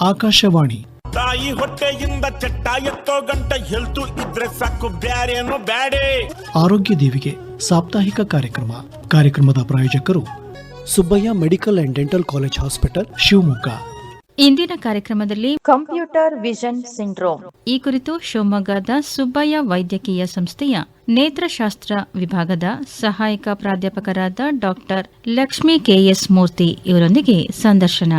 ಆಕಾಶವಾಣಿ. ತಾಯಿ ಹೊಟ್ಟೆಯಿಂದ ಚಟ್ಟ ಎತ್ತೋ ಗಂಟ ಹೆಲ್ತು ಇದ್ರೆ ಸಾಕು ಬ್ಯಾರೇನು ಬ್ಯಾಡೆ. ಆರೋಗ್ಯ ದೇವಿಗೆ ಸಾಪ್ತಾಹಿಕ ಕಾರ್ಯಕ್ರಮ. ಕಾರ್ಯಕ್ರಮದ ಪ್ರಾಯೋಜಕರು Subbaiah medical and dental college hospital Shivamogga. ಇಂದಿನ ಕಾರ್ಯಕ್ರಮದಲ್ಲಿ ಕಂಪ್ಯೂಟರ್ ವಿಷನ್ ಸಿಂಡ್ರೋಮ್. ಈ ಕುರಿತು ಶಿವಮೊಗ್ಗದ ಸುಬ್ಬಯ್ಯ ವೈದ್ಯಕೀಯ ಸಂಸ್ಥೆಯ ನೇತ್ರಶಾಸ್ತ್ರ ವಿಭಾಗದ ಸಹಾಯಕ ಪ್ರಾಧ್ಯಾಪಕರಾದ ಡಾಕ್ಟರ್ ಲಕ್ಷ್ಮಿ ಕೆಎಸ್ ಮೂರ್ತಿ ಇವರೊಂದಿಗೆ ಸಂದರ್ಶನ.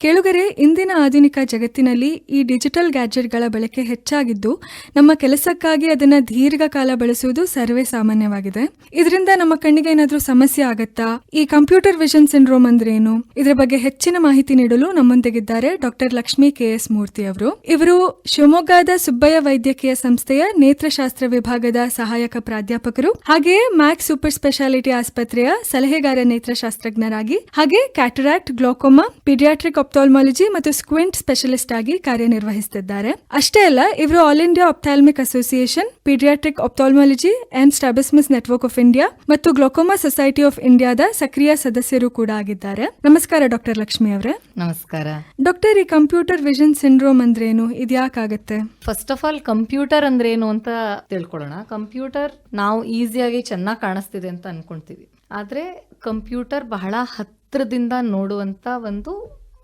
ಕೇಳುಗರೆ, ಇಂದಿನ ಆಧುನಿಕ ಜಗತ್ತಿನಲ್ಲಿ ಈ ಡಿಜಿಟಲ್ ಗ್ಯಾಜೆಟ್ಗಳ ಬಳಕೆ ಹೆಚ್ಚಾಗಿದ್ದು, ನಮ್ಮ ಕೆಲಸಕ್ಕಾಗಿ ಅದನ್ನ ದೀರ್ಘಕಾಲ ಬಳಸುವುದು ಸರ್ವೇ ಸಾಮಾನ್ಯವಾಗಿದೆ. ಇದರಿಂದ ನಮ್ಮ ಕಣ್ಣಿಗೆ ಏನಾದರೂ ಸಮಸ್ಯೆ ಆಗತ್ತಾ? ಈ ಕಂಪ್ಯೂಟರ್ ವಿಷನ್ ಸಿಂಡ್ರೋಮ್ ಅಂದ್ರೆ ಏನು ಇದರ ಬಗ್ಗೆ ಹೆಚ್ಚಿನ ಮಾಹಿತಿ ನೀಡಲು ನಮ್ಮೊಂದಿಗಿದ್ದಾರೆ doctor Lakshmi K S Murthy ಅವರು. ಇವರು ಶಿವಮೊಗ್ಗದ ಸುಬ್ಬಯ್ಯ ವೈದ್ಯಕೀಯ ಸಂಸ್ಥೆಯ ನೇತ್ರಶಾಸ್ತ್ರ ವಿಭಾಗದ ಸಹಾಯಕ ಪ್ರಾಧ್ಯಾಪಕರು ಹಾಗೆಯೇ ಮ್ಯಾಕ್ಸ್ ಸೂಪರ್ ಸ್ಪೆಷಾಲಿಟಿ ಆಸ್ಪತ್ರೆಯ ಸಲಹೆಗಾರ ನೇತ್ರಶಾಸ್ತ್ರಜ್ಞರಾಗಿ, ಹಾಗೆ ಕ್ಯಾಟರಾಕ್ಟ್ ಗ್ಲೋಕೋಮಾ, ಪೀಡಿಯಾಟ್ರಿಕ್ ಆಪ್ಥಾಲ್ಮಾಲಜಿ ಮತ್ತು ಸ್ಕ್ವಿಂಟ್ ಸ್ಪೆಷಲಿಸ್ಟ್ ಆಗಿ ಕಾರ್ಯನಿರ್ವಹಿಸುತ್ತಿದ್ದಾರೆ ಅಷ್ಟೇ ಅಲ್ಲ ಇವರು all India ophthalmic association paediatric ophthalmology and strabismus network of India ಮತ್ತು ಗ್ಲೋಕೋಮಾ ಸೊಸೈಟಿ ಆಫ್ ಇಂಡಿಯಾದ ಸಕ್ರಿಯ ಸದಸ್ಯರು ಕೂಡ ಆಗಿದ್ದಾರೆ. ನಮಸ್ಕಾರ ಡಾಕ್ಟರ್ ಲಕ್ಷ್ಮಿ ಅವರೇ. ನಮಸ್ಕಾರ. ಡಾಕ್ಟರ್ ಈ ಕಂಪ್ಯೂಟರ್ ವಿಷನ್ ಸಿಂಡ್ರೋಮ್ ಅಂದ್ರೇನು? ಇದ್ಯಾಕಾಗತ್ತೆ ಫಸ್ಟ್ ಆಫ್ ಆಲ್ ಕಂಪ್ಯೂಟರ್ ಅಂದ್ರೆ ಏನು ಅಂತ ತಿಳ್ಕೊಳ್ಳೋಣ. ಕಂಪ್ಯೂಟರ್ ನಾವು ಈಸಿಯಾಗಿ ಚೆನ್ನಾಗಿ ಕಾಣಿಸ್ತಿದೆ ಅಂತ ಅನ್ಕೊಂತೀವಿ. ಆದ್ರೆ ಕಂಪ್ಯೂಟರ್ ಬಹಳ ಹತ್ತಿರದಿಂದ ನೋಡುವಂತ ಒಂದು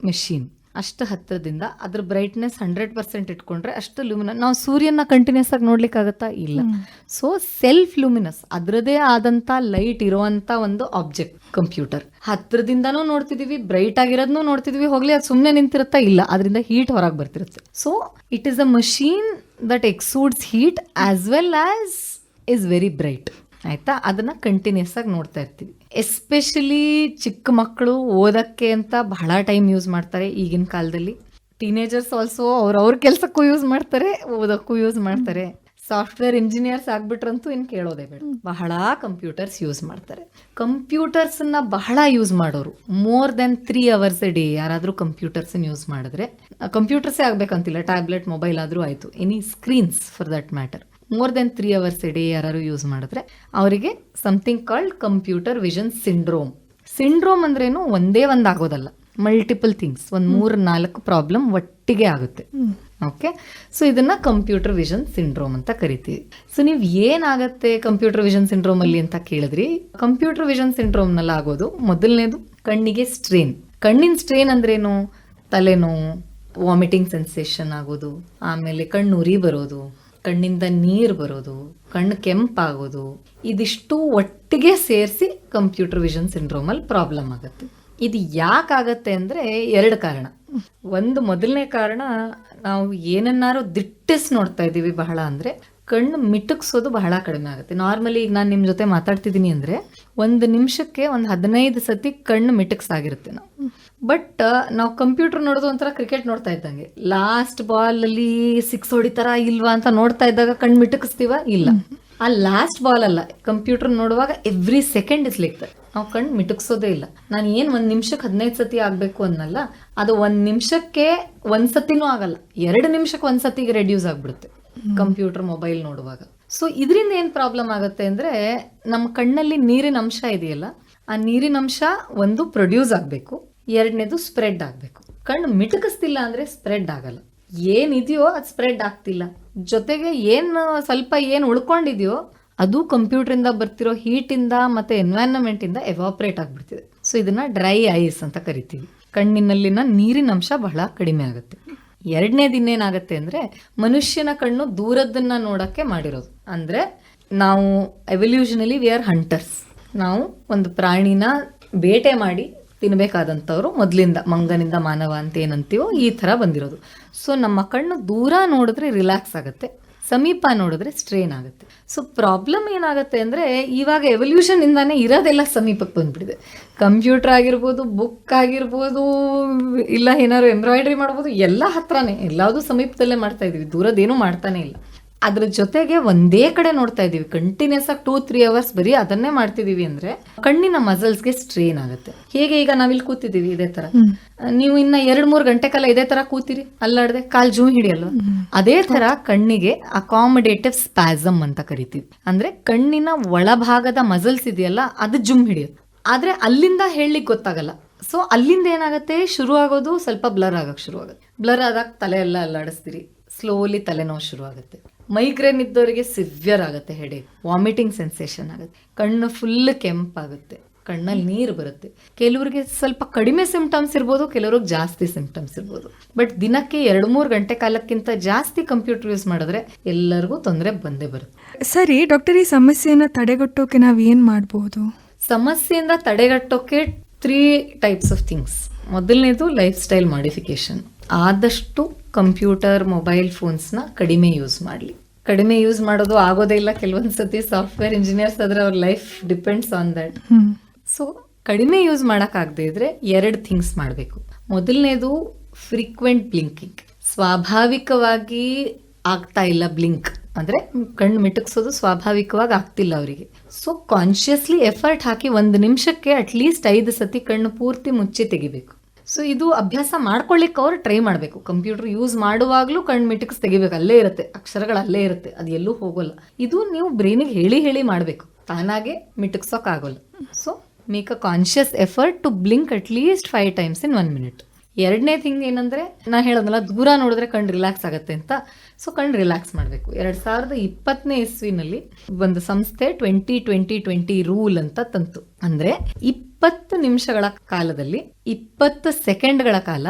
ಮೆಷಿನ್ ಅಷ್ಟು ಹತ್ತಿರದಿಂದ ಅದ್ರ ಬ್ರೈಟ್ನೆಸ್ ಹಂಡ್ರೆಡ್ ಪರ್ಸೆಂಟ್ ಇಟ್ಕೊಂಡ್ರೆ ಅಷ್ಟು ಲೂಮಿನಸ್ ನಾವು ಸೂರ್ಯನ ಕಂಟಿನ್ಯೂಸ್ ಆಗಿ ನೋಡ್ಲಿಕ್ಕಾಗತ್ತಾ? ಇಲ್ಲ. ಸೊ ಸೆಲ್ಫ್ ಲೂಮಿನಸ್ ಅದರದೇ ಆದಂತ ಲೈಟ್ ಇರುವಂತ ಒಂದು ಆಬ್ಜೆಕ್ಟ್ ಕಂಪ್ಯೂಟರ್ ಹತ್ತಿರದಿಂದನೂ ನೋಡ್ತಿದೀವಿ ಬ್ರೈಟ್ ಆಗಿರೋದನ್ನು ನೋಡ್ತಿದೀವಿ ಹೋಗ್ಲಿ ಅದು ಸುಮ್ಮನೆ ನಿಂತಿರುತ್ತಾ? ಇಲ್ಲ. ಅದರಿಂದ ಹೀಟ್ ಹೊರಗೆ ಬರ್ತಿರುತ್ತೆ. So it is a machine that exudes heat as well as is very bright ಆಯ್ತಾ? ಅದನ್ನ ಕಂಟಿನ್ಯೂಸ್ ಆಗಿ ನೋಡ್ತಾ ಇರ್ತೀವಿ. ಎಸ್ಪೆಷಲಿ ಚಿಕ್ಕ ಮಕ್ಕಳು ಓದಕ್ಕೆ ಅಂತ ಬಹಳ ಟೈಮ್ ಯೂಸ್ ಮಾಡ್ತಾರೆ ಈಗಿನ ಕಾಲದಲ್ಲಿ. ಟೀನೇಜರ್ಸ್ ಆಲ್ಸೋ ಅವ್ರವ್ರ ಕೆಲಸಕ್ಕೂ ಯೂಸ್ ಮಾಡ್ತಾರೆ, ಓದಕ್ಕೂ ಯೂಸ್ ಮಾಡ್ತಾರೆ. ಸಾಫ್ಟ್ವೇರ್ ಇಂಜಿನಿಯರ್ಸ್ ಆಗ್ಬಿಟ್ರಂತೂ ಇನ್ನು ಕೇಳೋದೇ ಬೇಡ. ಬಹಳ ಕಂಪ್ಯೂಟರ್ಸ್ ಯೂಸ್ ಮಾಡ್ತಾರೆ. ಕಂಪ್ಯೂಟರ್ಸನ್ನ ಬಹಳ ಯೂಸ್ ಮಾಡೋರು. More than three hours a day ಯಾರಾದರೂ ಕಂಪ್ಯೂಟರ್ಸನ್ನ ಯೂಸ್ ಮಾಡಿದ್ರೆ ಕಂಪ್ಯೂಟರ್ಸೇ ಆಗಬೇಕಂತಿಲ್ಲ ಟ್ಯಾಬ್ಲೆಟ್ ಮೊಬೈಲ್ ಆದರೂ ಆಯಿತು. Any screens for that matter more than three hours day ಯಾರು ಯೂಸ್ ಮಾಡಿದ್ರೆ ಅವರಿಗೆ something called computer vision syndrome syndrome ಅಂದ್ರೇನು ಒಂದೇ ಒಂದು ಆಗೋದಲ್ಲ ಮಲ್ಟಿಪಲ್ ಥಿಂಗ್ಸ್ ಒಂದು ಮೂರು ನಾಲ್ಕು ಪ್ರಾಬ್ಲಮ್ ಒಟ್ಟಿಗೆ ಆಗುತ್ತೆ. ಓಕೆ ಸೊ ಇದನ್ನ ಕಂಪ್ಯೂಟರ್ ವಿಷನ್ ಸಿಂಡ್ರೋಮ್ ಅಂತ ಕರಿತೀವಿ. ಸೊ ನೀವು ಏನಾಗುತ್ತೆ ಕಂಪ್ಯೂಟರ್ ವಿಷನ್ ಸಿಂಡ್ರೋಮ್ ಅಲ್ಲಿ ಅಂತ ಕೇಳಿದ್ರಿ? ಕಂಪ್ಯೂಟರ್ ವಿಷನ್ ಸಿಂಡ್ರೋಮ್ನಲ್ಲಿ ಆಗೋದು ಮೊದಲನೇದು ಕಣ್ಣಿಗೆ ಸ್ಟ್ರೇನ್ ಕಣ್ಣಿನ ಸ್ಟ್ರೇನ್ ಅಂದ್ರೇನು? ತಲೆನೋವು ವಾಮಿಟಿಂಗ್ ಸೆನ್ಸೇಷನ್ ಆಗೋದು ಆಮೇಲೆ ಕಣ್ಣು ಉರಿ ಬರೋದು ಕಣ್ಣಿಂದ ನೀರು ಬರೋದು ಕಣ್ಣು ಕೆಂಪಾಗೋದು, ಇದಿಷ್ಟು ಒಟ್ಟಿಗೆ ಸೇರಿಸಿ ಕಂಪ್ಯೂಟರ್ ವಿಷನ್ ಸಿಂಡ್ರೋಮ್ ಅಲ್ಲಿ ಪ್ರಾಬ್ಲಮ್ ಆಗುತ್ತೆ. ಇದು ಯಾಕಾಗತ್ತೆ ಅಂದ್ರೆ ಎರಡು ಕಾರಣ. ಒಂದು ಮೊದಲನೇ ಕಾರಣ, ನಾವು ಏನನ್ನಾರು ದಿಟ್ಟಿಸ್ ನೋಡ್ತಾ ಇದ್ದೀವಿ ಬಹಳ ಅಂದ್ರೆ ಕಣ್ಣು ಮಿಟುಕ್ಸೋದು ಬಹಳ ಕಡಿಮೆ ಆಗುತ್ತೆ. ನಾರ್ಮಲಿ ಈಗ ನಾನು ನಿಮ್ಮ ಜೊತೆ ಮಾತಾಡ್ತಿದ್ದೀನಿ ಅಂದ್ರೆ, ಒಂದು ನಿಮಿಷಕ್ಕೆ ಒಂದು ಹದಿನೈದು ಸತಿ ಕಣ್ಣು ಮಿಟುಕ್ಸಾಗಿರುತ್ತೆ. ನಾವು ಬಟ್ ನಾವು ಕಂಪ್ಯೂಟರ್ ನೋಡೋದು ಒಂಥರ ಕ್ರಿಕೆಟ್ ನೋಡ್ತಾ ಇದ್ದಂಗೆ. ಲಾಸ್ಟ್ ಬಾಲಲ್ಲಿ ಅಲ್ಲಿ ಸಿಕ್ಸ್ ಹೊಡಿತಾರ ಇಲ್ವಾ ಅಂತ ನೋಡ್ತಾ ಇದ್ದಾಗ ಕಣ್ಣು ಮಿಟುಕಿಸ್ತೀವ? ಇಲ್ಲ. ಆ ಲಾಸ್ಟ್ ಬಾಲ್ ಅಲ್ಲ ಕಂಪ್ಯೂಟರ್ ನೋಡುವಾಗ ಎವ್ರಿ ಸೆಕೆಂಡ್ ಇಸ್ ಲೈಕ್ ನಾವು ಕಣ್ಣು ಮಿಟುಕ್ಸೋದೇ ಇಲ್ಲ. ನಾನು ಏನ್ ಒಂದ್ ನಿಮಿಷಕ್ಕೆ ಹದಿನೈದು ಸತಿ ಆಗ್ಬೇಕು ಅನ್ನಲ್ಲ ಅದು ಒಂದ್ ನಿಮಿಷಕ್ಕೆ ಒಂದ್ ಸತಿನೂ ಆಗಲ್ಲ. ಎರಡು ನಿಮಿಷಕ್ಕೆ ಒಂದ್ ಸತಿಗೆ ರೆಡ್ಯೂಸ್ ಆಗ್ಬಿಡುತ್ತೆ ಕಂಪ್ಯೂಟರ್ ಮೊಬೈಲ್ ನೋಡುವಾಗ. ಸೊ ಇದರಿಂದ ಏನ್ ಪ್ರಾಬ್ಲಮ್ ಆಗುತ್ತೆ ಅಂದ್ರೆ ನಮ್ಮ ಕಣ್ಣಲ್ಲಿ ನೀರಿನ ಅಂಶ ಇದೆಯಲ್ಲ ಆ ನೀರಿನ ಅಂಶ ಒಂದು ಪ್ರೊಡ್ಯೂಸ್ ಆಗಬೇಕು. ಎರಡನೇದು ಸ್ಪ್ರೆಡ್ ಆಗಬೇಕು. ಕಣ್ಣು ಮಿಟುಕಿಸ್ತಿಲ್ಲ ಅಂದ್ರೆ ಸ್ಪ್ರೆಡ್ ಆಗಲ್ಲ. ಏನಿದೆಯೋ ಅದು ಸ್ಪ್ರೆಡ್ ಆಗ್ತಿಲ್ಲ. ಜೊತೆಗೆ ಏನು ಸ್ವಲ್ಪ ಏನು ಉಳ್ಕೊಂಡಿದೆಯೋ ಅದು ಕಂಪ್ಯೂಟರಿಂದ ಬರ್ತಿರೋ ಹೀಟಿಂದ ಮತ್ತೆ ಎನ್ವೈರನ್ಮೆಂಟಿಂದ ಎವಾಪ್ರೇಟ್ ಆಗಿಬಿಡ್ತಿದೆ. ಸೊ ಇದನ್ನ ಡ್ರೈ ಐಸ್ ಅಂತ ಕರಿತೀವಿ. ಕಣ್ಣಿನಲ್ಲಿನ ನೀರಿನ ಅಂಶ ಬಹಳ ಕಡಿಮೆ ಆಗುತ್ತೆ. ಎರಡನೇ ದಿನ ಏನಾಗುತ್ತೆ ಅಂದ್ರೆ ಮನುಷ್ಯನ ಕಣ್ಣು ದೂರದನ್ನ ನೋಡೋಕ್ಕೆ ಮಾಡಿರೋದು. ಅಂದರೆ ನಾವು ಎವಲ್ಯೂಷನಲಿ ವಿ ಆರ್ ಹಂಟರ್ಸ್ ನಾವು ಒಂದು ಪ್ರಾಣಿನ ಬೇಟೆ ಮಾಡಿ ತಿನ್ಬೇಕಾದಂಥವ್ರು ಮೊದಲಿಂದ, ಮಂಗನಿಂದ ಮಾನವ ಅಂತ ಏನಂತೀವೋ ಈ ಥರ ಬಂದಿರೋದು. ಸೊ ನಮ್ಮ ಕಣ್ಣು ದೂರ ನೋಡಿದ್ರೆ ರಿಲ್ಯಾಕ್ಸ್ ಆಗುತ್ತೆ, ಸಮೀಪ ನೋಡಿದ್ರೆ ಸ್ಟ್ರೇನ್ ಆಗುತ್ತೆ. ಸೊ ಪ್ರಾಬ್ಲಮ್ ಏನಾಗುತ್ತೆ ಅಂದರೆ, ಇವಾಗ ಎವಲ್ಯೂಷನ್ ಇಂದಾನೆ ಇರೋದೆಲ್ಲ ಸಮೀಪಕ್ಕೆ ಬಂದ್ಬಿಟ್ಟಿದೆ. ಕಂಪ್ಯೂಟರ್ ಆಗಿರ್ಬೋದು ಬುಕ್ ಆಗಿರ್ಬೋದು, ಇಲ್ಲ ಏನಾದ್ರು ಎಂಬ್ರಾಯ್ಡ್ರಿ ಮಾಡ್ಬೋದು, ಎಲ್ಲ ಹತ್ರನೇ. ಎಲ್ಲದೂ ಸಮೀಪದಲ್ಲೇ ಮಾಡ್ತಾ ಇದ್ದೀವಿ ದೂರದೇನೂ ಮಾಡ್ತಾನೇ ಇಲ್ಲ. ಅದ್ರ ಜೊತೆಗೆ ಒಂದೇ ಕಡೆ ನೋಡ್ತಾ ಇದೀವಿ. ಕಂಟಿನ್ಯೂಸ್ ಆಗಿ ಟೂ ತ್ರೀ ಅವರ್ಸ್ ಬರೀ ಅದನ್ನೇ ಮಾಡ್ತಿದೀವಿ ಅಂದ್ರೆ ಕಣ್ಣಿನ ಮಸಲ್ಸ್ಗೆ ಸ್ಟ್ರೇನ್ ಆಗುತ್ತೆ. ಹೇಗೆ ಈಗ ನಾವಿಲ್ಲಿ ಕೂತಿದೀವಿ ಇದೇ ತರ. ನೀವು ಇನ್ನ ಎರಡ್ ಮೂರ್ ಗಂಟೆ ಕಾಲ ಇದೇ ತರ ಕೂತಿರಿ? ಅಲ್ಲಾಡದೆ ಕಾಲ್ ಜೂ ಹಿಡಿಯಲ್ವ? ಅದೇ ತರ ಕಣ್ಣಿಗೆ ಅಕಾಮಡೇಟಿವ್ ಸ್ಪ್ಯಾಸಮ್ ಅಂತ ಕರಿತೀವಿ. ಅಂದ್ರೆ ಕಣ್ಣಿನ ಒಳಭಾಗದ ಮಸಲ್ಸ್ ಇದೆಯಲ್ಲ ಅದು ಜುಮ್ ಹಿಡಿಯುತ್ತೆ. ಆದ್ರೆ ಅಲ್ಲಿಂದ ಹೇಳಲಿಕ್ಕೆ ಗೊತ್ತಾಗಲ್ಲ. ಸೊ ಅಲ್ಲಿಂದ ಏನಾಗುತ್ತೆ? ಶುರು ಆಗೋದು ಸ್ವಲ್ಪ ಬ್ಲರ್ ಆಗಕ್ಕೆ ಶುರು ಆಗುತ್ತೆ. ಬ್ಲರ್ ಆದಾಗ ತಲೆ ಎಲ್ಲ ಅಲ್ಲಾಡಿಸ್ತೀರಿ. ಸ್ಲೋಲಿ ತಲೆನೋವು ಶುರು ಆಗುತ್ತೆ. ಮೈಗ್ರೇನ್ ಇದ್ದವರಿಗೆ ಸಿವಿಯರ್ ಆಗುತ್ತೆ ಹೆಡೇಕ್ ವಾಮಿಟಿಂಗ್ ಸೆನ್ಸೇಷನ್ ಆಗುತ್ತೆ. ಕಣ್ಣು ಫುಲ್ ಕೆಂಪಾಗುತ್ತೆ ಕಣ್ಣಲ್ಲಿ ನೀರು ಬರುತ್ತೆ. ಕೆಲವರಿಗೆ ಸ್ವಲ್ಪ ಕಡಿಮೆ ಸಿಂಪ್ಟಮ್ಸ್ ಇರ್ಬೋದು ಕೆಲವ್ರಿಗೆ ಜಾಸ್ತಿ ಸಿಂಪ್ಟಮ್ಸ್ ಇರ್ಬೋದು. ಬಟ್ ದಿನಕ್ಕೆ ಎರಡು ಮೂರು ಗಂಟೆ ಕಾಲಕ್ಕಿಂತ ಜಾಸ್ತಿ ಕಂಪ್ಯೂಟರ್ ಯೂಸ್ ಮಾಡಿದ್ರೆ ಎಲ್ಲರಿಗೂ ತೊಂದರೆ ಬಂದೇ ಬರುತ್ತೆ. ಸರಿ ಡಾಕ್ಟರ್ ಈ ಸಮಸ್ಯೆಯನ್ನು ತಡೆಗಟ್ಟೋಕೆ ನಾವು ಏನು ಮಾಡ್ಬೋದು? ಸಮಸ್ಯೆಯಿಂದ ತಡೆಗಟ್ಟೋಕೆ ತ್ರೀ ಟೈಪ್ಸ್ ಆಫ್ ಥಿಂಗ್ಸ್ ಮೊದಲನೇದು ಲೈಫ್ ಸ್ಟೈಲ್ ಮಾಡಿಫಿಕೇಶನ್ ಆದಷ್ಟು ಕಂಪ್ಯೂಟರ್ ಮೊಬೈಲ್ ಫೋನ್ಸ್ನ ಕಡಿಮೆ ಯೂಸ್ ಮಾಡಲಿ. ಕಡಿಮೆ ಯೂಸ್ ಮಾಡೋದು ಆಗೋದೇ ಇಲ್ಲ. ಕೆಲವೊಂದು ಸತಿ ಸಾಫ್ಟ್ವೇರ್ ಇಂಜಿನಿಯರ್ಸ್ ಆದ್ರೆ ಅವ್ರ life depends on that. So ಕಡಿಮೆ ಯೂಸ್ ಮಾಡೋಕ್ಕಾಗದೇ ಇದ್ರೆ ಎರಡು ಥಿಂಗ್ಸ್ ಮಾಡಬೇಕು. ಮೊದಲನೇದು ಫ್ರೀಕ್ವೆಂಟ್ ಬ್ಲಿಂಕಿಂಗ್. ಸ್ವಾಭಾವಿಕವಾಗಿ ಆಗ್ತಾ ಇಲ್ಲ ಬ್ಲಿಂಕ್. ಅಂದರೆ ಕಣ್ಣು ಮಿಟುಕ್ಸೋದು ಸ್ವಾಭಾವಿಕವಾಗಿ ಆಗ್ತಿಲ್ಲ ಅವರಿಗೆ. ಸೊ ಕಾನ್ಷಿಯಸ್ಲಿ ಎಫರ್ಟ್ ಹಾಕಿ ಒಂದು ನಿಮಿಷಕ್ಕೆ ಅಟ್ಲೀಸ್ಟ್ ಐದು ಸತಿ ಕಣ್ಣು ಪೂರ್ತಿ ಮುಚ್ಚಿ ತೆಗಿಬೇಕು. ಸೊ ಇದು ಅಭ್ಯಾಸ ಮಾಡ್ಕೊಳ್ಳಿಕ್ಕೆ ಅವ್ರು ಟ್ರೈ ಮಾಡಬೇಕು. ಕಂಪ್ಯೂಟರ್ ಯೂಸ್ ಮಾಡುವಾಗಲೂ ಕಣ್ಣು ಮಿಟುಕ್ಸ್ ತೆಗಿಬೇಕು. ಅಲ್ಲೇ ಇರುತ್ತೆ. ಅಕ್ಷರಗಳು ಅಲ್ಲೇ ಇರುತ್ತೆ. ಅದು ಎಲ್ಲೂ ಹೋಗೋಲ್ಲ. ಇದು ನೀವು ಬ್ರೈನಿಗೆ ಹೇಳಿ ಹೇಳಿ ಮಾಡಬೇಕು. ತಾನಾಗೆ ಮಿಟುಕ್ಸೋಕ್ಕಾಗೋಲ್ಲ so make a conscious effort to blink at least five times in one minute ಎರಡನೇ ಥಿಂಗ್ ಏನಂದ್ರೆ, ನಾ ಹೇಳೋದಲ್ಲ, ದೂರ ನೋಡಿದ್ರೆ ಕಣ್ಣು ರಿಲ್ಯಾಕ್ಸ್ ಆಗುತ್ತೆ ಅಂತ. ಸೊ ಕಣ್ಣು ರಿಲ್ಯಾಕ್ಸ್ ಮಾಡಬೇಕು. ಎರಡು ಸಾವಿರದ ಇಪ್ಪತ್ತನೇ ಇಸ್ವಿನಲ್ಲಿ ಒಂದು ಸಂಸ್ಥೆ ಟ್ವೆಂಟಿ ಟ್ವೆಂಟಿ ಟ್ವೆಂಟಿ ರೂಲ್ ಅಂತ ತಂತು. ಅಂದ್ರೆ ಇಪ್ಪತ್ತು ನಿಮಿಷಗಳ ಕಾಲದಲ್ಲಿ ಇಪ್ಪತ್ತು ಸೆಕೆಂಡ್ಗಳ ಕಾಲ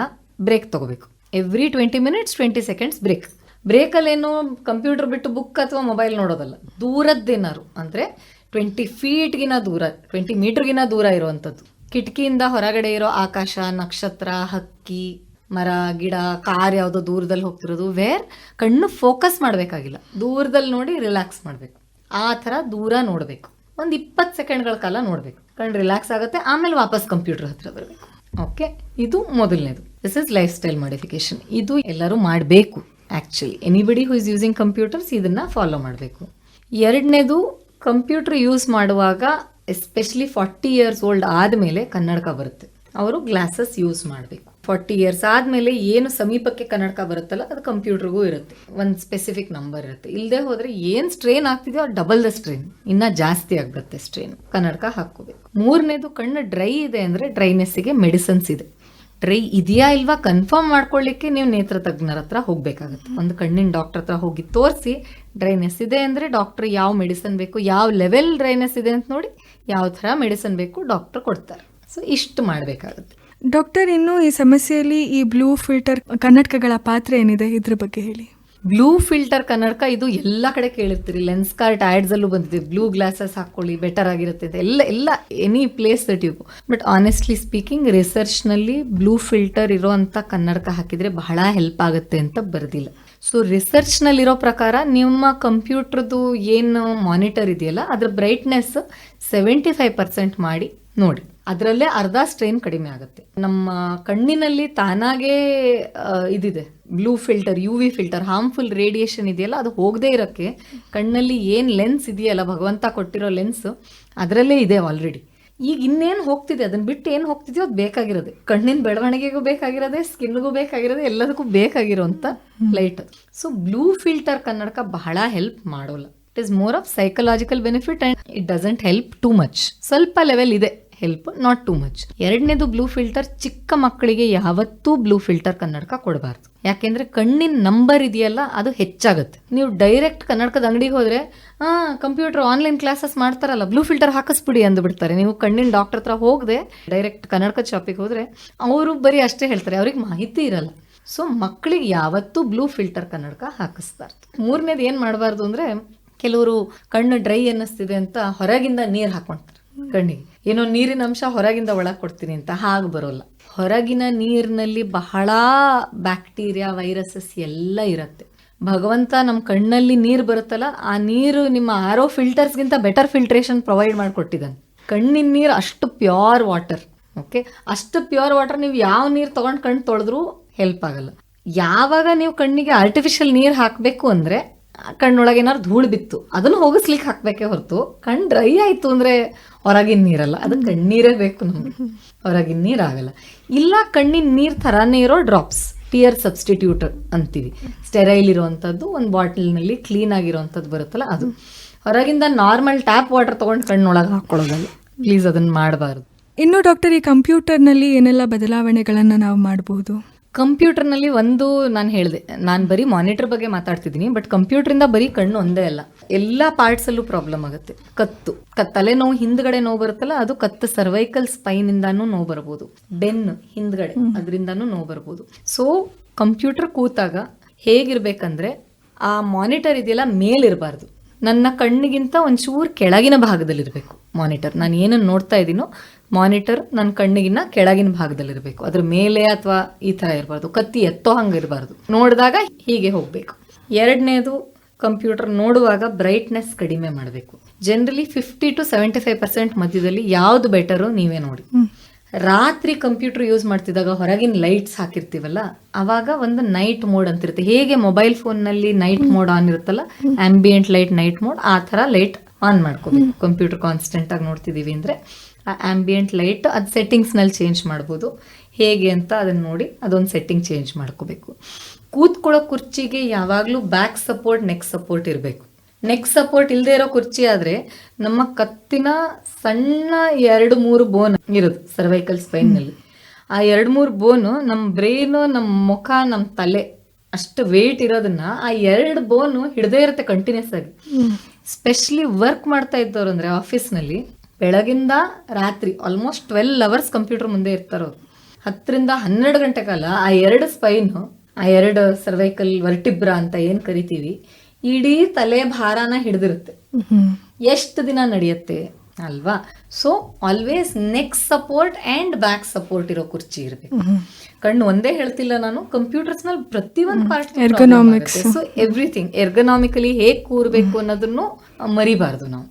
ಬ್ರೇಕ್ ತಗೋಬೇಕು. Every twenty minutes twenty seconds break ಬ್ರೇಕಲ್ಲೇನು computer ಬಿಟ್ಟು ಬುಕ್ ಅಥವಾ ಮೊಬೈಲ್ ನೋಡೋದಲ್ಲ ದೂರದ್ದೇನಾರು ಅಂದ್ರೆ ಟ್ವೆಂಟಿ ಫೀಟ್ಗಿನ ದೂರ ಟ್ವೆಂಟಿ ಮೀಟರ್ಗಿನ ದೂರ ಇರುವಂಥದ್ದು. ಕಿಟಕಿಯಿಂದ ಹೊರಗಡೆ ಇರೋ ಆಕಾಶ, ನಕ್ಷತ್ರ, ಹಕ್ಕಿ, ಮರ, ಗಿಡ, ಕಾರ್ ಯಾವುದೋ ದೂರದಲ್ಲಿ ಹೋಗ್ತಿರೋದು ವೇರ್ ಕಣ್ಣು ಫೋಕಸ್ ಮಾಡಬೇಕಾಗಿಲ್ಲ. ದೂರದಲ್ಲಿ ನೋಡಿ ರಿಲ್ಯಾಕ್ಸ್ ಮಾಡಬೇಕು. ಆ ಥರ ದೂರ ನೋಡಬೇಕು. ಒಂದು ಇಪ್ಪತ್ತು ಸೆಕೆಂಡ್ಗಳ ಕಾಲ ನೋಡಬೇಕು. ಕಣ್ಣು ರಿಲ್ಯಾಕ್ಸ್ ಆಗುತ್ತೆ, ಆಮೇಲೆ ವಾಪಸ್ ಕಂಪ್ಯೂಟರ್ ಹತ್ರ ಬರಬೇಕು. ಓಕೆ ಇದು ಮೊದಲನೇದು. This is life style modification ಇದು ಎಲ್ಲರೂ ಮಾಡಬೇಕು actually anybody who is using computers ಇದನ್ನು ಫಾಲೋ ಮಾಡಬೇಕು. ಎರಡನೇದು ಕಂಪ್ಯೂಟರ್ ಯೂಸ್ ಮಾಡುವಾಗ ಎಸ್ಪೆಷಲಿ ಫಾರ್ಟಿ ಇಯರ್ಸ್ ಓಲ್ಡ್ ಆದಮೇಲೆ ಕನ್ನಡಕ ಬರುತ್ತೆ. ಅವರು ಗ್ಲಾಸಸ್ ಯೂಸ್ ಮಾಡಬೇಕು. ಫಾರ್ಟಿ ಇಯರ್ಸ್ ಆದಮೇಲೆ ಏನು ಸಮೀಪಕ್ಕೆ ಕನ್ನಡಕ ಬರುತ್ತಲ್ಲ ಅದು ಕಂಪ್ಯೂಟರ್ಗೂ ಇರುತ್ತೆ. ಒಂದು ಸ್ಪೆಸಿಫಿಕ್ ನಂಬರ್ ಇರುತ್ತೆ. ಇಲ್ಲದೆ ಹೋದರೆ ಏನು ಸ್ಟ್ರೈನ್ ಆಗ್ತಿದೆಯೋ ಡಬಲ್ ದ ಸ್ಟ್ರೈನ್ ಇನ್ನೂ ಜಾಸ್ತಿ ಆಗಿಬಿಡುತ್ತೆ ಸ್ಟ್ರೈನ್ ಕನ್ನಡಕ ಹಾಕೋಬೇಕು ಮೂರನೇದು ಕಣ್ಣು ಡ್ರೈ ಇದೆ ಅಂದರೆ ಡ್ರೈನೆಸ್ಸಿಗೆ ಮೆಡಿಸನ್ಸ್ ಇದೆ. ಡ್ರೈ ಇದೆಯಾ ಇಲ್ವಾ ಕನ್ಫರ್ಮ್ ಮಾಡ್ಕೊಳ್ಳಿಕ್ಕೆ ನೀವು ನೇತ್ರ ತಜ್ಞರ ಹತ್ರ ಹೋಗ್ಬೇಕಾಗುತ್ತೆ. ಒಂದು ಕಣ್ಣಿನ ಡಾಕ್ಟರ್ ಹತ್ರ ಹೋಗಿ ತೋರಿಸಿ ಡ್ರೈನೆಸ್ ಇದೆ ಅಂದರೆ ಡಾಕ್ಟರ್ ಯಾವ ಮೆಡಿಸನ್ ಬೇಕು ಯಾವ ಲೆವೆಲ್ ಡ್ರೈನೆಸ್ ಇದೆ ಅಂತ ನೋಡಿ ಯಾವ ಥರ ಮೆಡಿಸನ್ ಬೇಕು ಡಾಕ್ಟರ್ ಕೊಡ್ತಾರೆ. ಸೊ ಇಷ್ಟು ಮಾಡಬೇಕಾಗುತ್ತೆ. ಡಾಕ್ಟರ್, ಇನ್ನು ಈ ಸಮಸ್ಯೆಯಲ್ಲಿ ಈ ಬ್ಲೂ ಫಿಲ್ಟರ್ ಕನ್ನಡಕಗಳ ಪಾತ್ರ ಏನಿದೆ? ಇದ್ರ ಬಗ್ಗೆ ಹೇಳಿ. ಬ್ಲೂ ಫಿಲ್ಟರ್ ಕನ್ನಡಕ ಇದು ಎಲ್ಲ ಕಡೆ ಕೇಳಿರ್ತೀರಿ. ಲೆನ್ಸ್ ಕಾರ್ಟ್ ಆ್ಯಡ್ಸಲ್ಲೂ ಬಂದಿದೆ. ಬ್ಲೂ ಗ್ಲಾಸಸ್ ಹಾಕೊಳ್ಳಿ, ಬೆಟರ್ ಆಗಿರುತ್ತೆ ಅಂತ ಎಲ್ಲ ಎಲ್ಲ, any place that you but honestly speaking ರಿಸರ್ಚ್ನಲ್ಲಿ blue filter ಇರುವಂತ ಕನ್ನಡಕ ಹಾಕಿದರೆ ಬಹಳ ಹೆಲ್ಪ್ ಆಗುತ್ತೆ ಅಂತ ಬರೆದಿಲ್ಲ. ಸೊ ರಿಸರ್ಚ್ನಲ್ಲಿರೋ ಪ್ರಕಾರ ನಿಮ್ಮ ಕಂಪ್ಯೂಟರ್ದು ಏನು ಮಾನಿಟರ್ ಇದೆಯಲ್ಲ, ಅದ್ರ ಬ್ರೈಟ್ನೆಸ್ ಸೆವೆಂಟಿ ಫೈವ್ ಪರ್ಸೆಂಟ್ ಮಾಡಿ ನೋಡಿ. ಅದರಲ್ಲೇ ಅರ್ಧ ಸ್ಟ್ರೈನ್ ಕಡಿಮೆ ಆಗುತ್ತೆ. ನಮ್ಮ ಕಣ್ಣಿನಲ್ಲಿ ತಾನಾಗೇ ಇದಿದೆ. Blue filter U V filter harmful radiation ಇದೆಯಲ್ಲ, ಅದು ಹೋಗದೇ ಇರೋಕ್ಕೆ ಕಣ್ಣಲ್ಲಿ ಏನು ಲೆನ್ಸ್ ಇದೆಯಲ್ಲ, ಭಗವಂತ ಕೊಟ್ಟಿರೋ ಲೆನ್ಸ್ ಅದರಲ್ಲೇ ಇದೆ ಆಲ್ರೆಡಿ ಈಗ ಇನ್ನೇನು ಹೋಗ್ತಿದೆ ಅದನ್ನ ಬಿಟ್ಟು ಏನು ಹೋಗ್ತಿದೆಯೋ ಅದು ಬೇಕಾಗಿರೋದೆ. ಕಣ್ಣಿನ ಬೆಳವಣಿಗೆಗೂ ಬೇಕಾಗಿರೋದೆ, ಸ್ಕಿನ್ಗೂ ಬೇಕಾಗಿರೋದೆ, ಎಲ್ಲದಕ್ಕೂ ಬೇಕಾಗಿರೋಂಥ ಲೈಟ್ ಸೊ ಬ್ಲೂ ಫಿಲ್ಟರ್ ಕನ್ನಡಕ ಬಹಳ ಹೆಲ್ಪ್ ಮಾಡೋಲ್ಲ. It is more of psychological benefit and it doesn't help too much ಸ್ವಲ್ಪ ಲೆವೆಲ್ ಇದೆ. ಹೆಲ್ಪ್ ನಾಟ್ ಟು ಮಚ್ ಎರಡನೇದು ಬ್ಲೂ ಫಿಲ್ಟರ್ ಚಿಕ್ಕ ಮಕ್ಕಳಿಗೆ ಯಾವತ್ತೂ ಬ್ಲೂ ಫಿಲ್ಟರ್ ಕನ್ನಡಕ ಕೊಡಬಾರ್ದು. ಯಾಕೆಂದ್ರೆ ಕಣ್ಣಿನ ನಂಬರ್ ಇದೆಯಲ್ಲ, ಅದು ಹೆಚ್ಚಾಗುತ್ತೆ. ನೀವು ಡೈರೆಕ್ಟ್ ಕನ್ನಡಕದ ಅಂಗಡಿಗೆ ಹೋದ್ರೆ, ಆ ಕಂಪ್ಯೂಟರ್ ಆನ್ಲೈನ್ ಕ್ಲಾಸಸ್ ಮಾಡ್ತಾರಲ್ಲ ಬ್ಲೂ ಫಿಲ್ಟರ್ ಹಾಕಿಸ್ಬಿಡಿ ಅಂದ್ಬಿಡ್ತಾರೆ. ನೀವು ಕಣ್ಣಿನ ಡಾಕ್ಟರ್ ಹತ್ರ ಹೋಗದೆ ಡೈರೆಕ್ಟ್ ಕನ್ನಡಕ ಶಾಪಿಗೆ ಹೋದ್ರೆ, ಅವರು ಬರೀ ಅಷ್ಟೇ ಹೇಳ್ತಾರೆ, ಅವ್ರಿಗೆ ಮಾಹಿತಿ ಇರಲ್ಲ. ಸೊ ಮಕ್ಕಳಿಗೆ ಯಾವತ್ತೂ ಬ್ಲೂ ಫಿಲ್ಟರ್ ಕನ್ನಡಕ ಹಾಕಿಸ್ಬಾರ್ದು. ಮೂರನೇದು ಏನು ಮಾಡಬಾರ್ದು ಅಂದ್ರೆ, ಕೆಲವರು ಕಣ್ಣು ಡ್ರೈ ಅನ್ನಿಸ್ತಿದೆ ಅಂತ ಹೊರಗಿಂದ ನೀರು ಹಾಕೊಂತಾರೆ ಕಣ್ಣಿಗೆ. ಏನೋ ನೀರಿನ ಅಂಶ ಹೊರಗಿಂದ ಒಳಗೆ ಕೊಡ್ತೀನಿ ಅಂತ ಹಾಗೆ ಬರೋಲ್ಲ. ಹೊರಗಿನ ನೀರಿನಲ್ಲಿ ಬಹಳ ಬ್ಯಾಕ್ಟೀರಿಯಾ, ವೈರಸಸ್ ಎಲ್ಲ ಇರುತ್ತೆ. ಭಗವಂತ ನಮ್ಮ ಕಣ್ಣಲ್ಲಿ ನೀರು ಬರುತ್ತಲ್ಲ, ಆ ನೀರು ನಿಮ್ಮ ಆರೋ ಫಿಲ್ಟರ್ಸ್ಗಿಂತ ಬೆಟರ್ ಫಿಲ್ಟ್ರೇಷನ್ ಪ್ರೊವೈಡ್ ಮಾಡಿಕೊಟ್ಟಿದ್ದಾನೆ. ಕಣ್ಣಿನ ನೀರು ಅಷ್ಟು ಪ್ಯೂರ್ ವಾಟರ್ ಓಕೆ ಅಷ್ಟು ಪ್ಯೂರ್ ವಾಟರ್ ನೀವು ಯಾವ ನೀರು ತೊಗೊಂಡು ಕಣ್ಣು ತೊಳೆದ್ರೂ ಹೆಲ್ಪ್ ಆಗಲ್ಲ. ಯಾವಾಗ ನೀವು ಕಣ್ಣಿಗೆ ಆರ್ಟಿಫಿಷಿಯಲ್ ನೀರು ಹಾಕಬೇಕು ಅಂದರೆ ಕಣ್ಣೊಳಗೆ ಏನಾದ್ರು ಧೂಳು ಬಿತ್ತು, ಅದನ್ನು ಹೋಗಿಸ್ಲಿಕ್ಕೆ ಹಾಕ್ಬೇಕೇ ಹೊರತು ಕಣ್ಣು ಡ್ರೈ ಆಯಿತು ಅಂದರೆ ಹೊರಗಿನ ನೀರಲ್ಲ, ಅದು ಕಣ್ಣೀರೇ ಬೇಕು ನಮಗೆ. ಹೊರಗಿನ ನೀರಾಗಲ್ಲ ಇಲ್ಲ ಕಣ್ಣಿನ ನೀರು ಥರಾನೇ ಇರೋ ಡ್ರಾಪ್ಸ್, ಟಿಯರ್ ಸಬ್ಸ್ಟಿಟ್ಯೂಟ್ ಅಂತೀವಿ. ಸ್ಟೆರೈಲ್ ಇರುವಂಥದ್ದು, ಒಂದು ಬಾಟಲ್ನಲ್ಲಿ ಕ್ಲೀನ್ ಆಗಿರೋವಂಥದ್ದು ಬರುತ್ತಲ್ಲ ಅದು. ಹೊರಗಿಂದ ನಾರ್ಮಲ್ ಟ್ಯಾಪ್ ವಾಟರ್ ತೊಗೊಂಡು ಕಣ್ಣೊಳಗೆ ಹಾಕ್ಕೊಳ್ಳೋದಲ್ಲ ಪ್ಲೀಸ್ ಅದನ್ನು ಮಾಡಬಾರ್ದು. ಇನ್ನು ಡಾಕ್ಟರ್, ಈ ಕಂಪ್ಯೂಟರ್ನಲ್ಲಿ ಏನೆಲ್ಲ ಬದಲಾವಣೆಗಳನ್ನು ನಾವು ಮಾಡಬಹುದು ಕಂಪ್ಯೂಟರ್ನಲ್ಲಿ ಒಂದು ನಾನು ಹೇಳಿದೆ ನಾನು ಬರೀ ಮಾನಿಟರ್ ಬಗ್ಗೆ ಮಾತಾಡ್ತಿದ್ದೀನಿ ಬಟ್ ಕಂಪ್ಯೂಟರಿಂದ ಬರೀ ಕಣ್ಣು ಒಂದೇ ಅಲ್ಲ ಎಲ್ಲ ಪಾರ್ಟ್ಸಲ್ಲೂ ಪ್ರಾಬ್ಲಮ್ ಆಗುತ್ತೆ. ಕತ್ತು. ತಲೆ ನೋವು ಹಿಂದ್ಗಡೆ ನೋವು ಬರುತ್ತಲ್ಲ ಅದು ಕತ್ತು ಸರ್ವೈಕಲ್ ಸ್ಪೈನಿಂದಾನು ನೋವು ಬರ್ಬೋದು. ಬೆನ್ನು ಹಿಂದ್ಗಡೆ ಅದರಿಂದಾನು ನೋವು ಬರ್ಬೋದು. ಸೊ ಕಂಪ್ಯೂಟರ್ ಕೂತಾಗ ಹೇಗಿರ್ಬೇಕಂದ್ರೆ ಆ ಮಾನಿಟರ್ ಇದೆಯಲ್ಲ ಮೇಲಿರಬಾರ್ದು. ನನ್ನ ಕಣ್ಣಿಗಿಂತ ಒಂಚೂರು ಕೆಳಗಿನ ಭಾಗದಲ್ಲಿರಬೇಕು ಮಾನಿಟರ್ ನಾನು ಏನನ್ನು ನೋಡ್ತಾ ಇದ್ದೀನೋ ಮಾನಿಟರ್ ನನ್ನ ಕಣ್ಣಿಗಿನ್ನ ಕೆಳಗಿನ ಭಾಗದಲ್ಲಿರಬೇಕು. ಅದ್ರ ಮೇಲೆ ಅಥವಾ ಈ ಥರ ಇರಬಾರ್ದು. ಕತ್ತಿ ಎತ್ತೋ ಹಂಗೆ ಇರಬಾರ್ದು ನೋಡಿದಾಗ ಹೀಗೆ ಹೋಗಬೇಕು. ಎರಡನೇದು ಕಂಪ್ಯೂಟರ್ ನೋಡುವಾಗ ಬ್ರೈಟ್ನೆಸ್ ಕಡಿಮೆ ಮಾಡಬೇಕು. Generally fifty to seventy five percent ಮಧ್ಯದಲ್ಲಿ ಯಾವುದು ಬೆಟರು ನೀವೇ ನೋಡಿ. ರಾತ್ರಿ ಕಂಪ್ಯೂಟರ್ ಯೂಸ್ ಮಾಡ್ತಿದ್ದಾಗ ಹೊರಗಿನ ಲೈಟ್ಸ್ ಹಾಕಿರ್ತೀವಲ್ಲ ಅವಾಗ ಒಂದು ನೈಟ್ ಮೋಡ್ ಅಂತಿರುತ್ತೆ. ಹೇಗೆ ಮೊಬೈಲ್ ಫೋನ್ನಲ್ಲಿ ನೈಟ್ ಮೋಡ್ ಆನ್ ಇರುತ್ತಲ್ಲ ಆಂಬಿಯೆಂಟ್ ಲೈಟ್ ನೈಟ್ ಮೋಡ್ ಆ ಥರ ಲೈಟ್ ಆನ್ ಮಾಡ್ಕೋಬೇಕು. ಕಂಪ್ಯೂಟರ್ ಕಾನ್ಸ್ಟೆಂಟ್ ಆಗಿ ನೋಡ್ತಿದ್ದೀವಿ ಅಂದರೆ. ಆ ಆಂಬಿಯಂಟ್ ಲೈಟ್ ಅದು ಸೆಟ್ಟಿಂಗ್ಸ್ನಲ್ಲಿ ಚೇಂಜ್ ಮಾಡ್ಬೋದು. ಹೇಗೆ ಅಂತ ಅದನ್ನು ನೋಡಿ ಅದೊಂದು ಸೆಟ್ಟಿಂಗ್ ಚೇಂಜ್ ಮಾಡ್ಕೋಬೇಕು. ಕೂತ್ಕೊಳ್ಳೋ ಕುರ್ಚಿಗೆ ಯಾವಾಗಲೂ ಬ್ಯಾಕ್ ಸಪೋರ್ಟ್ ನೆಕ್ ಸಪೋರ್ಟ್ ಇರಬೇಕು. ನೆಕ್ ಸಪೋರ್ಟ್ ಇಲ್ಲದೆ ಇರೋ ಕುರ್ಚಿ ಆದರೆ ನಮ್ಮ ಕತ್ತಿನ ಸಣ್ಣ ಎರಡು ಮೂರು ಬೋನ್ ಇರೋದು ಸರ್ವೈಕಲ್ ಸ್ಪೈನ್ನಲ್ಲಿ ಆ ಎರಡು ಮೂರು ಬೋನು ನಮ್ಮ ಬ್ರೈನು ನಮ್ಮ ಮುಖ ನಮ್ಮ ತಲೆ ಅಷ್ಟು ವೇಟ್ ಇರೋದನ್ನ ಆ ಎರಡು ಬೋನು ಹಿಡದೇ ಇರುತ್ತೆ ಕಂಟಿನ್ಯೂಸ್ ಆಗಿ. ಸ್ಪೆಷಲಿ ವರ್ಕ್ ಮಾಡ್ತಾ ಇದ್ದವ್ರು ಆಫೀಸ್ ಆಫೀಸ್ನಲ್ಲಿ ಬೆಳಗಿಂದ ರಾತ್ರಿ ಆಲ್ಮೋಸ್ಟ್ ಟ್ವೆಲ್ ಅವರ್ಸ್ ಕಂಪ್ಯೂಟರ್ ಮುಂದೆ ಇರ್ತಾರವ್ರು ಹತ್ತರಿಂದ ಹನ್ನೆರಡು ಗಂಟೆ ಕಾಲ ಆ ಎರಡು ಸ್ಪೈನು ಆ ಎರಡು ಸರ್ವೈಕಲ್ ವರ್ಟಿಬ್ರಾ ಅಂತ ಏನು ಕರಿತೀವಿ ಇಡೀ ತಲೆ ಭಾರನ ಹಿಡಿದಿರುತ್ತೆ. ಎಷ್ಟು ದಿನ ನಡೆಯುತ್ತೆ ಅಲ್ವಾ? So always neck support and back support ಇರೋ ಕುರ್ಚಿ ಇರಬೇಕು. ಕಣ್ಣು ಒಂದೇ ಹೇಳ್ತಿಲ್ಲ ನಾನು ಕಂಪ್ಯೂಟರ್ಸ್ನಲ್ಲಿ ಪ್ರತಿಯೊಂದು part ergonomics so everything ergonomically ಹೇಗೆ ಕೂರ್ಬೇಕು ಅನ್ನೋದನ್ನು ಮರಿಬಾರ್ದು ನಾವು.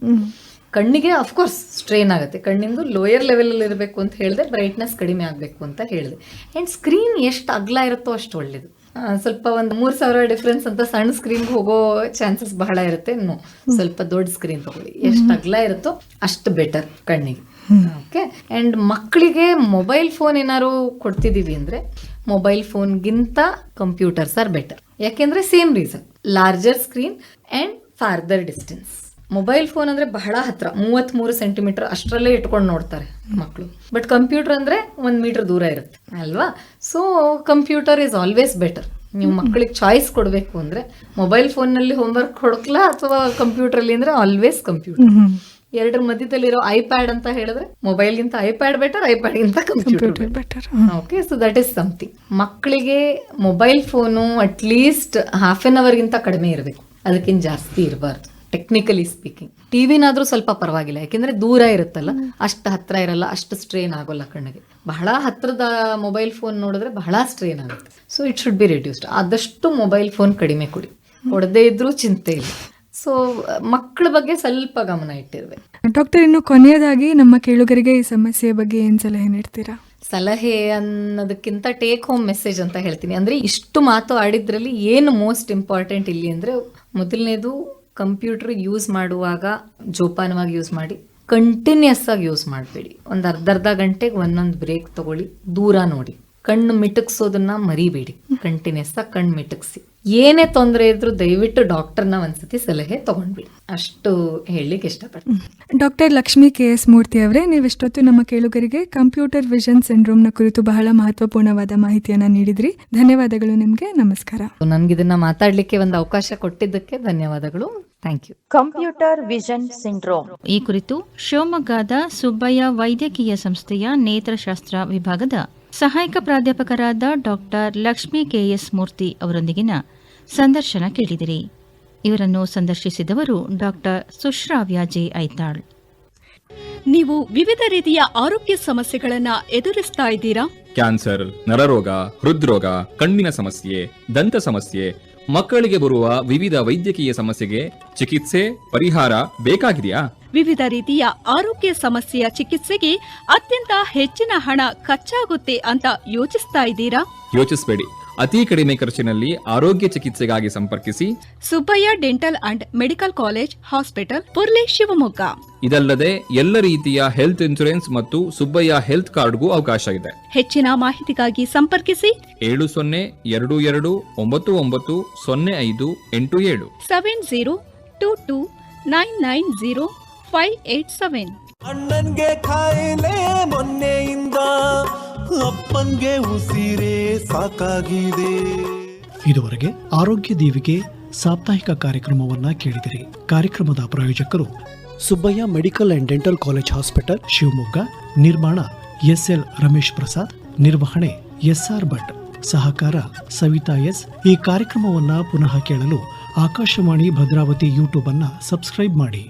ಕಣ್ಣಿಗೆ ಅಫ್ಕೋರ್ಸ್ ಸ್ಟ್ರೈನ್ ಆಗುತ್ತೆ. ಕಣ್ಣಿಂದು ಲೋಯರ್ ಲೆವೆಲಲ್ಲಿ ಇರಬೇಕು ಅಂತ ಹೇಳಿದೆ ಬ್ರೈಟ್ನೆಸ್ ಕಡಿಮೆ ಆಗಬೇಕು ಅಂತ ಹೇಳಿದೆ. ಅಂಡ್ ಸ್ಕ್ರೀನ್ ಎಷ್ಟು ಅಗ್ಲ ಇರುತ್ತೋ ಅಷ್ಟು ಒಳ್ಳೇದು. ಸ್ವಲ್ಪ ಒಂದು ಮೂರು ಸಾವಿರ ಡಿಫ್ರೆನ್ಸ್ ಅಂತ ಸಣ್ಣ ಸ್ಕ್ರೀನ್ ಹೋಗೋ ಚಾನ್ಸಸ್ ಬಹಳ ಇರುತ್ತೆ. ನೋ ಸ್ವಲ್ಪ ದೊಡ್ಡ ಸ್ಕ್ರೀನ್ ತಗೊಳ್ಳಿ. ಎಷ್ಟು ಅಗ್ಲ ಇರುತ್ತೋ ಅಷ್ಟು ಬೆಟರ್ ಕಣ್ಣಿಗೆ. ಓಕೆ ಅಂಡ್ ಮಕ್ಕಳಿಗೆ ಮೊಬೈಲ್ ಫೋನ್ ಏನಾದ್ರು ಕೊಡ್ತಿದ್ದೀವಿ ಅಂದ್ರೆ ಮೊಬೈಲ್ ಫೋನ್ಗಿಂತ ಕಂಪ್ಯೂಟರ್ಸ್ ಆರ್ ಬೆಟರ್ ಯಾಕೆಂದ್ರೆ same reason larger screen and farther distance mobile phone ಅಂದ್ರೆ ಬಹಳ ಹತ್ರ ಮೂವತ್ತ್ ಮೂರು ಸೆಂಟಿಮೀಟರ್ ಅಷ್ಟರಲ್ಲೇ ಇಟ್ಕೊಂಡು ನೋಡ್ತಾರೆ ಮಕ್ಕಳು ಬಟ್ ಕಂಪ್ಯೂಟರ್ ಅಂದ್ರೆ ಒಂದ್ ಮೀಟರ್ ದೂರ ಇರುತ್ತೆ ಅಲ್ವಾ? So computer is always better ನೀವು ಮಕ್ಕಳಿಗೆ ಚಾಯ್ಸ್ ಕೊಡಬೇಕು ಅಂದ್ರೆ ಮೊಬೈಲ್ ಫೋನ್ ಫೋನ್ನಲ್ಲಿ ಹೋಮ್ವರ್ಕ್ ಕೊಡಕ್ಲಾ ಅಥವಾ ಕಂಪ್ಯೂಟರ್ ಅಲ್ಲಿ ಅಂದ್ರೆ ಆಲ್ವೇಸ್ ಕಂಪ್ಯೂಟರ್ ಎರಡರ ಮಧ್ಯದಲ್ಲಿರೋ ಐಪ್ಯಾಡ್ ಅಂತ ಹೇಳಿದ್ರೆ ಮೊಬೈಲ್ಗಿಂತ iPad better ಐಪ್ಯಾಡ್ಗಿಂತ computer better okay so that is something ಮಕ್ಕಳಿಗೆ mobile phone at least half an ಅವರ್ಗಿಂತ ಕಡಿಮೆ ಇರಬೇಕು. ಅದಕ್ಕಿಂತ ಜಾಸ್ತಿ ಇರಬಾರ್ದು. ಟೆಕ್ನಿಕಲಿ ಸ್ಪೀಕಿಂಗ್ ಟಿವಿನಾದ್ರೂ ಸ್ವಲ್ಪ ಪರವಾಗಿಲ್ಲ ಯಾಕೆಂದ್ರೆ ದೂರ ಇರುತ್ತಲ್ಲ ಅಷ್ಟು ಹತ್ರ ಇರಲ್ಲ ಅಷ್ಟು ಸ್ಟ್ರೇನ್ ಆಗೋಲ್ಲ ಕಣ್ಣಿಗೆ ಬಹಳ ಹತ್ರದ ಮೊಬೈಲ್ ಫೋನ್ ನೋಡಿದ್ರೆ ಬಹಳ ಸ್ಟ್ರೇನ್ ಆಗುತ್ತೆ. So it should be reduced ಆದಷ್ಟು ಮೊಬೈಲ್ ಫೋನ್ ಕಡಿಮೆ ಕೊಡಿ. ಕೊಡದೇ ಇದ್ರೂ ಚಿಂತೆ ಇಲ್ಲ. ಸೊ ಮಕ್ಕಳ ಬಗ್ಗೆ ಸ್ವಲ್ಪ ಗಮನ ಇಟ್ಟಿರ್ಬೇಕು. ಡಾಕ್ಟರ್ ಇನ್ನು ಕೊನೆಯದಾಗಿ ನಮ್ಮ ಕೇಳುಗರಿಗೆ ಈ ಸಮಸ್ಯೆ ಬಗ್ಗೆ ಏನ್ ಸಲಹೆ ನೀಡ್ತೀರಾ? ಸಲಹೆ ಅನ್ನೋದಕ್ಕಿಂತ ಟೇಕ್ ಹೋಮ್ ಮೆಸೇಜ್ ಅಂತ ಹೇಳ್ತೀನಿ. ಅಂದ್ರೆ ಇಷ್ಟು ಮಾತು ಆಡಿದ್ರಲ್ಲಿ ಏನು ಮೋಸ್ಟ್ ಇಂಪಾರ್ಟೆಂಟ್ ಇಲ್ಲಿ ಅಂದ್ರೆ ಮೊದಲನೇದು ಕಂಪ್ಯೂಟರ್ ಯೂಸ್ ಮಾಡುವಾಗ ಜೋಪಾನವಾಗಿ ಯೂಸ್ ಮಾಡಿ ಕಂಟಿನ್ಯೂಸ್ ಆಗಿ ಯೂಸ್ ಮಾಡಬೇಡಿ. ಒಂದು ಅರ್ಧ ಅರ್ಧ ಗಂಟೆಗೆ ಒಂದೊಂದು ಬ್ರೇಕ್ ತಗೊಳ್ಳಿ ದೂರ ನೋಡಿ. ಕಣ್ಣು ಮಿಟಕ್ಸೋದನ್ನ ಮರಿಬೇಡಿ. ಕಂಟಿನ್ಯೂಸ್ ಆಗಿ ಕಣ್ಣು ಮಿಟಕ್ಸಿ. ಏನೇ ತೊಂದರೆ ಇದ್ರೂ ದಯವಿಟ್ಟು ಡಾಕ್ಟರ್ನ ಒಂದ್ಸತಿ ಸಲಹೆ ತಗೊಂಡ್ಬಿಡಿ. ಅಷ್ಟು ಹೇಳಲಿಕ್ಕೆ ಇಷ್ಟಪಡ್ತೀನಿ. Doctor Lakshmi K S Murthy ಅವರೇ ನೀವಿಷ್ಟೊತ್ತು ನಮ್ಮ ಕೇಳುಗರಿಗೆ ಕಂಪ್ಯೂಟರ್ ವಿಷನ್ ಸಿಂಡ್ರೋಮ್ನ ಕುರಿತು ಬಹಳ ಮಹತ್ವಪೂರ್ಣವಾದ ಮಾಹಿತಿಯನ್ನ ನೀಡಿದ್ರಿ. ಧನ್ಯವಾದಗಳು ನಿಮಗೆ. ನಮಸ್ಕಾರ. ನನ್ಗಿದನ್ನ ಮಾತಾಡ್ಲಿಕ್ಕೆ ಒಂದು ಅವಕಾಶ ಕೊಟ್ಟಿದ್ದಕ್ಕೆ ಧನ್ಯವಾದಗಳು. Thank you computer vision syndrome. ಈ ಕುರಿತು ಶಿವಮೊಗ್ಗದ ಸುಬ್ಬಯ್ಯ ವೈದ್ಯಕೀಯ ಸಂಸ್ಥೆಯ ನೇತ್ರಶಾಸ್ತ್ರ ವಿಭಾಗದ ಸಹಾಯಕ ಪ್ರಾಧ್ಯಾಪಕರಾದ ಡಾಕ್ಟರ್ ಲಕ್ಷ್ಮೀ ಕೆಎಸ್ ಮೂರ್ತಿ ಅವರೊಂದಿಗಿನ ಸಂದರ್ಶನ ಕೇಳಿದಿರಿ. ಇವರನ್ನು ಸಂದರ್ಶಿಸಿದವರು ಡಾಕ್ಟರ್ ಸುಶ್ರಾವ್ಯ ಜೆ ಐತಾಳ್. ನೀವು ವಿವಿಧ ರೀತಿಯ ಆರೋಗ್ಯ ಸಮಸ್ಯೆಗಳನ್ನ ಎದುರಿಸ್ತಾ ಇದ್ದೀರಾ? ಕ್ಯಾನ್ಸರ್ ನರರೋಗ ಹೃದ್ರೋಗ ಕಣ್ಣಿನ ಸಮಸ್ಯೆ ದಂತ ಸಮಸ್ಯೆ ಮಕ್ಕಳಿಗೆ ಬರುವ ವಿವಿಧ ವೈದ್ಯಕೀಯ ಸಮಸ್ಯೆಗೆ ಚಿಕಿತ್ಸೆ ಪರಿಹಾರ ಬೇಕಾಗಿದೆಯಾ? ವಿವಿಧ ರೀತಿಯ ಆರೋಗ್ಯ ಸಮಸ್ಯೆಯ ಚಿಕಿತ್ಸೆಗೆ ಅತ್ಯಂತ ಹೆಚ್ಚಿನ ಹಣ ಖರ್ಚಾಗುತ್ತೆ ಅಂತ ಯೋಚಿಸ್ತಾ ಇದ್ದೀರಾ? ಯೋಚಿಸಬೇಡಿ. ಅತಿ ಕಡಿಮೆ ಖರ್ಚಿನಲ್ಲಿ ಆರೋಗ್ಯ ಚಿಕಿತ್ಸೆಗಾಗಿ ಸಂಪರ್ಕಿಸಿ. Subbaiah dental and medical college hospital Purle Shivamogga. ಇದಲ್ಲದೆ ಎಲ್ಲ ರೀತಿಯ ಹೆಲ್ತ್ ಇನ್ಶೂರೆನ್ಸ್ ಮತ್ತು ಸುಬ್ಬಯ್ಯ ಹೆಲ್ತ್ ಕಾರ್ಡ್ಗೂ ಅವಕಾಶ ಇದೆ. ಹೆಚ್ಚಿನ ಮಾಹಿತಿಗಾಗಿ ಸಂಪರ್ಕಿಸಿ. ಏಳು ಸೊನ್ನೆ ಎರಡು ಎರಡು ಒಂಬತ್ತು ಒಂಬತ್ತು ಸೊನ್ನೆ ಐದು ಎಂಟು ಏಳು. Seven zero two two nine nine zero five eight seven ಅಣ್ಣನ್ಗೆ ಕಾಯಿಲೆ ಮೊನ್ನೆಯಿಂದ ಅಪ್ಪನ್ಗೆ ಉಸಿರೇ ಸಾಕಾಗಿದೆ. ಇದುವರೆಗೆ ಆರೋಗ್ಯ ದೀವಿಗೆ ಸಾಪ್ತಾಹಿಕ ಕಾರ್ಯಕ್ರಮವನ್ನ ಕೇಳಿದಿರಿ. ಕಾರ್ಯಕ್ರಮದ ಪ್ರಾಯೋಜಕರು Subbaiah medical and dental college hospital Shivamogga ನಿರ್ಮಾಣ ಎಸ್ಎಲ್ ರಮೇಶ್ ಪ್ರಸಾದ್ ನಿರ್ವಹಣೆ ಎಸ್ಆರ್ ಭಟ್ ಸಹಕಾರ ಸವಿತಾ ಎಸ್. ಈ ಕಾರ್ಯಕ್ರಮವನ್ನ ಪುನಃ ಕೇಳಲು ಆಕಾಶವಾಣಿ ಭದ್ರಾವತಿ ಯೂಟ್ಯೂಬ್ ಅನ್ನ ಸಬ್ಸ್ಕ್ರೈಬ್ ಮಾಡಿ.